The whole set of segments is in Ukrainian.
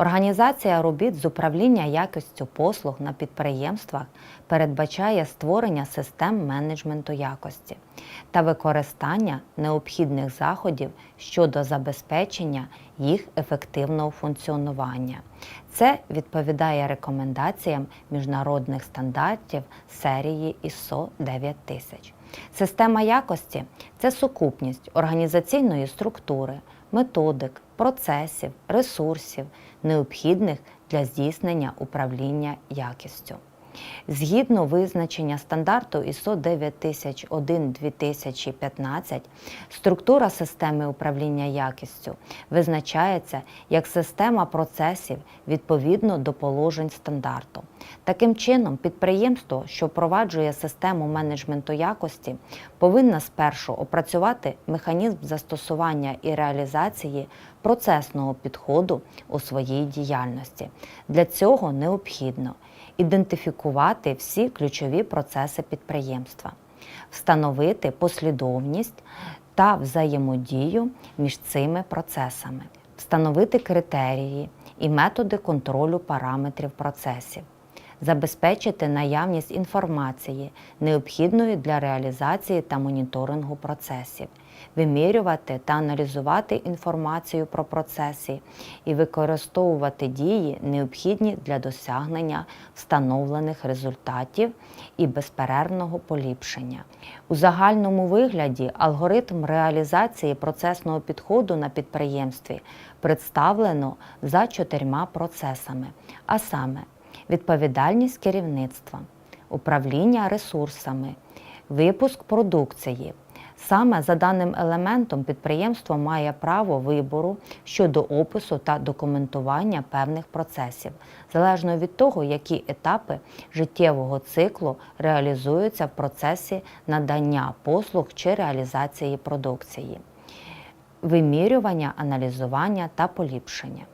Організація робіт з управління якістю послуг на підприємствах передбачає створення систем менеджменту якості та використання необхідних заходів щодо забезпечення їх ефективного функціонування. Це відповідає рекомендаціям міжнародних стандартів серії ISO 9000. Система якості це сукупність організаційної структури, методик, процесів, ресурсів, необхідних для здійснення управління якістю. Згідно визначення стандарту ISO 9001-2015, структура системи управління якістю визначається як система процесів відповідно до положень стандарту. Таким чином, підприємство, що впроваджує систему менеджменту якості, повинна спершу опрацювати механізм застосування і реалізації процесного підходу у своїй діяльності. Для цього необхідно ідентифікувати всі ключові процеси підприємства, встановити послідовність та взаємодію між цими процесами, встановити критерії і методи контролю параметрів процесів, забезпечити наявність інформації, необхідної для реалізації та моніторингу процесів, вимірювати та аналізувати інформацію про процеси і використовувати дії, необхідні для досягнення встановлених результатів і безперервного поліпшення. У загальному вигляді алгоритм реалізації процесного підходу на підприємстві представлено за чотирма процесами, а саме відповідальність керівництва, управління ресурсами, випуск продукції. Саме за даним елементом підприємство має право вибору щодо опису та документування певних процесів, залежно від того, які етапи життєвого циклу реалізуються в процесі надання послуг чи реалізації продукції, вимірювання, аналізування та поліпшення.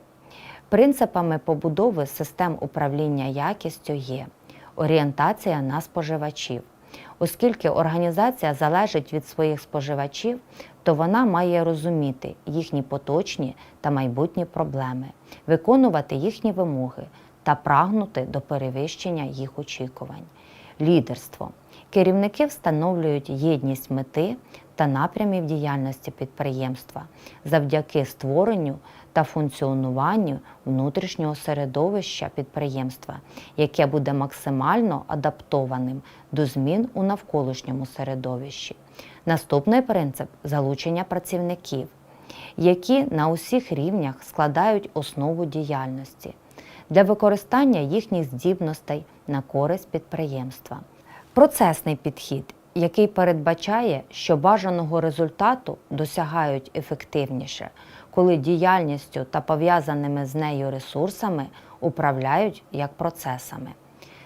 Принципами побудови систем управління якістю є орієнтація на споживачів. Оскільки організація залежить від своїх споживачів, то вона має розуміти їхні поточні та майбутні проблеми, виконувати їхні вимоги та прагнути до перевищення їх очікувань. Лідерство. Керівники встановлюють єдність мети та напрямів діяльності підприємства завдяки створенню та функціонуванню внутрішнього середовища підприємства, яке буде максимально адаптованим до змін у навколишньому середовищі. Наступний принцип залучення працівників, які на усіх рівнях складають основу діяльності для використання їхніх здібностей на користь підприємства. Процесний підхід, який передбачає, що бажаного результату досягають ефективніше, коли діяльністю та пов'язаними з нею ресурсами управляють як процесами.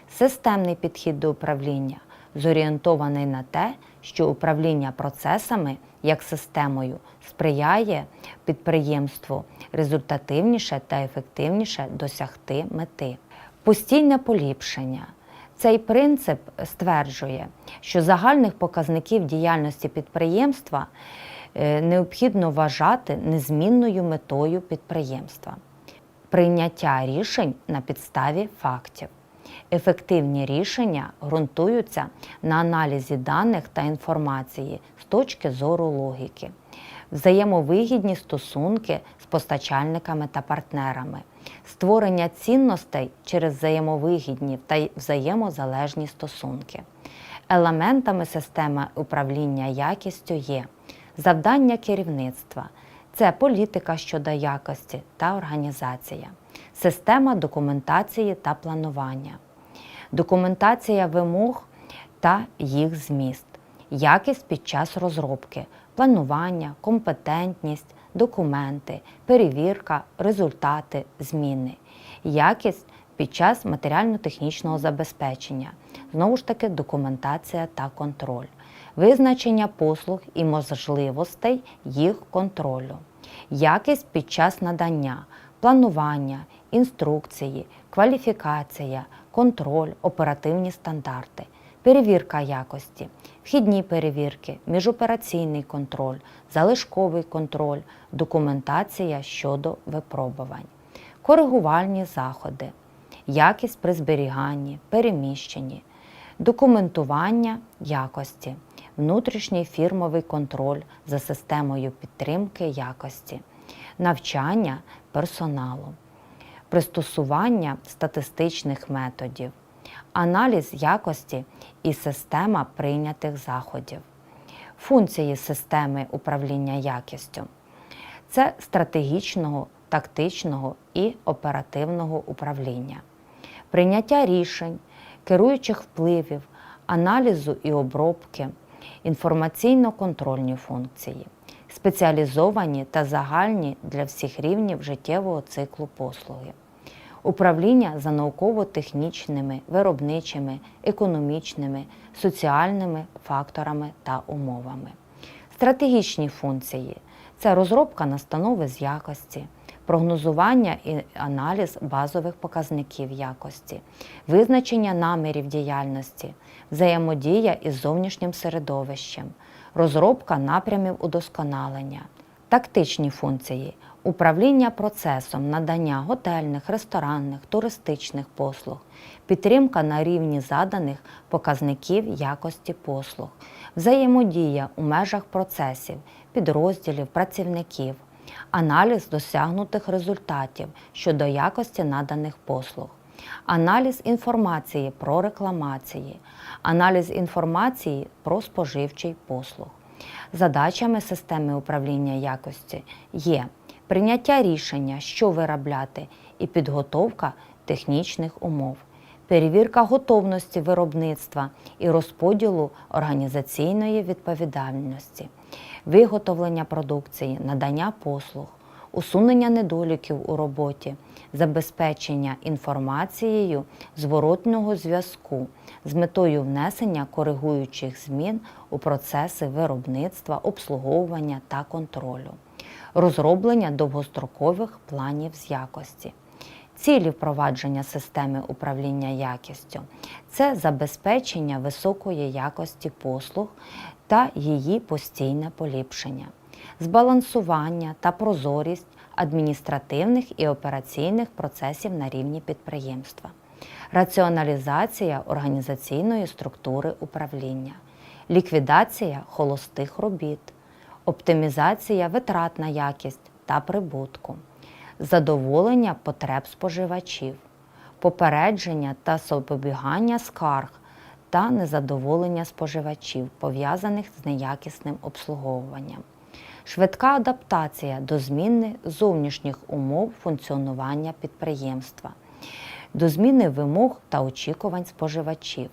Системний підхід до управління зорієнтований на те, що управління процесами як системою сприяє підприємству результативніше та ефективніше досягти мети. Постійне поліпшення. Цей принцип стверджує, що загальних показників діяльності підприємства е, необхідно вважати незмінною метою підприємства, прийняття рішень на підставі фактів. Ефективні рішення ґрунтуються на аналізі даних та інформації з точки зору логіки, взаємовигідні стосунки з постачальниками та партнерами, створення цінностей через взаємовигідні та взаємозалежні стосунки. Елементами системи управління якістю є завдання керівництва, це політика щодо якості та організація, система документації та планування, документація вимог та їх зміст, якість під час розробки, планування, компетентність, документи, перевірка, результати, зміни, якість під час матеріально-технічного забезпечення, знову ж таки, документація та контроль, визначення послуг і можливостей їх контролю, якість під час надання, планування, інструкції, кваліфікація, контроль, оперативні стандарти, перевірка якості, вхідні перевірки, міжопераційний контроль, залишковий контроль, документація щодо випробувань, коригувальні заходи, якість при зберіганні, переміщенні, документування якості, внутрішній фірмовий контроль за системою підтримки якості, навчання персоналу, пристосування статистичних методів, аналіз якості і система прийнятих заходів, функції системи управління якістю. Це стратегічного, тактичного і оперативного управління, прийняття рішень, керуючих впливів, аналізу і обробки, інформаційно-контрольні функції, спеціалізовані та загальні для всіх рівнів життєвого циклу послуги, управління за науково-технічними, виробничими, економічними, соціальними факторами та умовами. Стратегічні функції це розробка настанови з якості, прогнозування і аналіз базових показників якості, визначення намірів діяльності, взаємодія із зовнішнім середовищем, розробка напрямів удосконалення, тактичні функції, управління процесом надання готельних, ресторанних, туристичних послуг, підтримка на рівні заданих показників якості послуг, взаємодія у межах процесів, підрозділів, працівників, аналіз досягнутих результатів щодо якості наданих послуг. Аналіз інформації про рекламації, аналіз інформації про споживчий послуг. Задачами системи управління якості є прийняття рішення, що виробляти, і підготовка технічних умов, перевірка готовності виробництва і розподілу організаційної відповідальності, виготовлення продукції, надання послуг, усунення недоліків у роботі, забезпечення інформацією зворотного зв'язку з метою внесення коригуючих змін у процеси виробництва, обслуговування та контролю, розроблення довгострокових планів з якості. Цілі впровадження системи управління якістю це забезпечення високої якості послуг та її постійне поліпшення, збалансування та прозорість адміністративних і операційних процесів на рівні підприємства, раціоналізація організаційної структури управління, ліквідація холостих робіт, оптимізація витрат на якість та прибутку, задоволення потреб споживачів, попередження та запобігання скарг та незадоволення споживачів, пов'язаних з неякісним обслуговуванням, швидка адаптація до зміни зовнішніх умов функціонування підприємства, до зміни вимог та очікувань споживачів,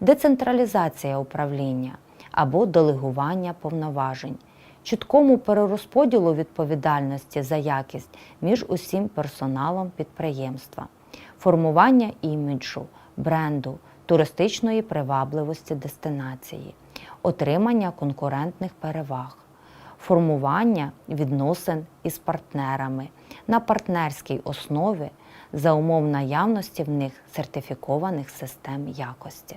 децентралізація управління або делегування повноважень, чіткому перерозподілу відповідальності за якість між усім персоналом підприємства, формування іміджу, бренду, туристичної привабливості дестинації, отримання конкурентних переваг, формування відносин із партнерами на партнерській основі за умов наявності в них сертифікованих систем якості.